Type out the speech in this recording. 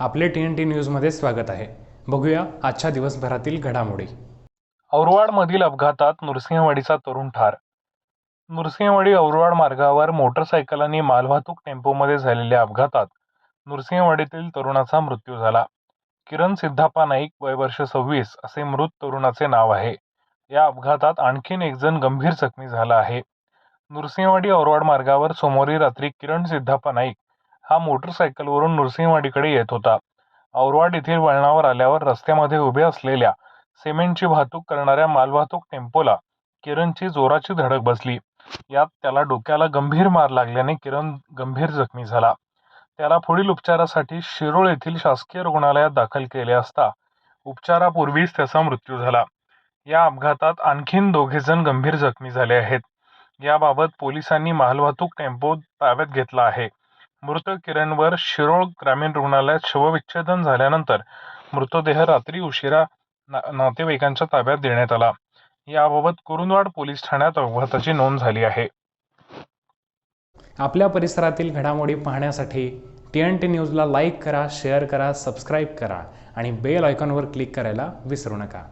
आपले T N T न्यूजमध्ये स्वागत आहे. बघूया आजच्या दिवसभरातील घडामोडी. औरवाडमधील अपघातात नृसिंहवाडीचा तरुण ठार. नृसिंहवाडी औरवाड मार्गावर मोटरसायकल आणि मालवाहतूक टेम्पोमध्ये झालेल्या अपघातात नृसिंहवाडीतील तरुणाचा मृत्यू झाला. किरण सिद्धापा नाईक वय वर्ष सव्वीस असे मृत तरुणाचे नाव आहे. या अपघातात आणखीन एक जण गंभीर जखमी झाला आहे. नृसिंहवाडी औरवाड मार्गावर सोमवारी रात्री किरण सिद्धापा नाईक हा मोटरसायकलवरून नृसिंहवाडीकडे येत होता. औरवाड येथील वळणावर आल्यावर रस्त्यामध्ये उभे असलेल्या सिमेंटची वाहतूक करणाऱ्या मालवाहतूक टेम्पोला किरणची जोराची धडक बसली. यात त्याला डोक्याला गंभीर मार लागल्याने किरण गंभीर जखमी झाला. त्याला पुढील उपचारासाठी शिरोळ येथील शासकीय रुग्णालयात दाखल केले असता उपचारापूर्वीच त्याचा मृत्यू झाला. या अपघातात आणखीन दोघे जण गंभीर जखमी झाले आहेत. याबाबत पोलिसांनी मालवाहतूक टेम्पो ताब्यात घेतला आहे. मृत किरणवर शिरोळ ग्रामीण रुग्णालयात शवविच्छेदन झाल्यानंतर मृतदेह रात्री उशिरा ना नातेवाईकांच्या ताब्यात देण्यात आला. याबाबत कुरुंदवाड पोलीस ठाण्यात अपघाताची नोंद झाली आहे. आपल्या परिसरातील घडामोडी पाहण्यासाठी टी एन टी न्यूजला लाईक करा शेअर करा सबस्क्राईब करा आणि बेल आयकॉनवर क्लिक करायला विसरू नका.